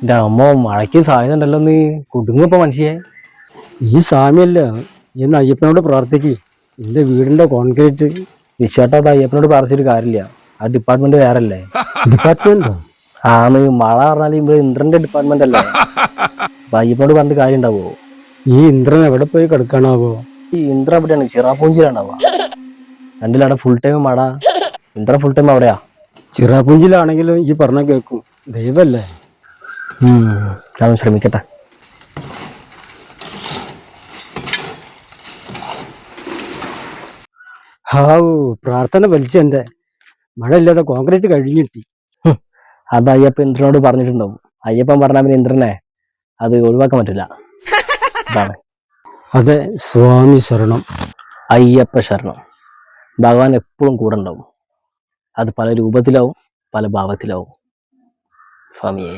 എന്റെ അമ്മ മഴയ്ക്ക് സാധ്യത ഉണ്ടല്ലോ നീ കുടുങ്ങിപ്പോ മനുഷ്യയെ ഈ സാമ്യല്ല. എന്ന് അയ്യപ്പനോട് പ്രാർത്ഥിക്ക്. എന്റെ വീടിന്റെ കോൺക്രീറ്റ് വിശ്വാട്ടാ അയ്യപ്പനോട് പറിച്ചിട്ട് കാര്യമില്ല. ആ ഡിപ്പാർട്ട്മെന്റ് വേറെ അല്ലേ ഡിപ്പാർട്ട്മെന്റോ നീ മഴ പറഞ്ഞാൽ ഇവിടെ ഇന്ദ്രന്റെ ഡിപ്പാർട്ട്മെന്റ് അല്ലേ? അപ്പൊ അയ്യപ്പനോട് പറഞ്ഞിട്ട് കാര്യം ഉണ്ടാവോ? ഈ ഇന്ദ്രൻ എവിടെ പോയി കിടക്കാനാവോ ഈ ഇന്ദ്ര എവിടെയാണ് ചിറാപ്പൂഞ്ചിയിലാണ്ടാവുക രണ്ടിലവിടെ ഫുൾ ടൈം മഴ. ഇന്ദ്ര ഫുൾ ടൈം അവിടെയാ? ചിറാപുഞ്ചിലാണെങ്കിലും ഈ പറഞ്ഞ കേൾക്കും ദൈവല്ലേ? ഞാൻ ശ്രമിക്കട്ടെ. ഹാവു പ്രാർത്ഥന വലിച്ച എന്റെ മഴ ഇല്ലാതെ കോൺക്രീറ്റ് കഴിഞ്ഞിട്ടി അത് അയ്യപ്പ ഇന്ദ്രനോട് പറഞ്ഞിട്ടുണ്ടാവും. അയ്യപ്പൻ പറഞ്ഞ പിന്നെ ഇന്ദ്രനെ അത് ഒഴിവാക്കാൻ പറ്റില്ല. അതാണ് അതെ സ്വാമി ശരണം. അയ്യപ്പ ശരണം. ഭഗവാൻ എപ്പോഴും കൂടെ ഉണ്ടാവും. അത് പല രൂപത്തിലാവും പല ഭാവത്തിലാവും. സ്വാമിയേ.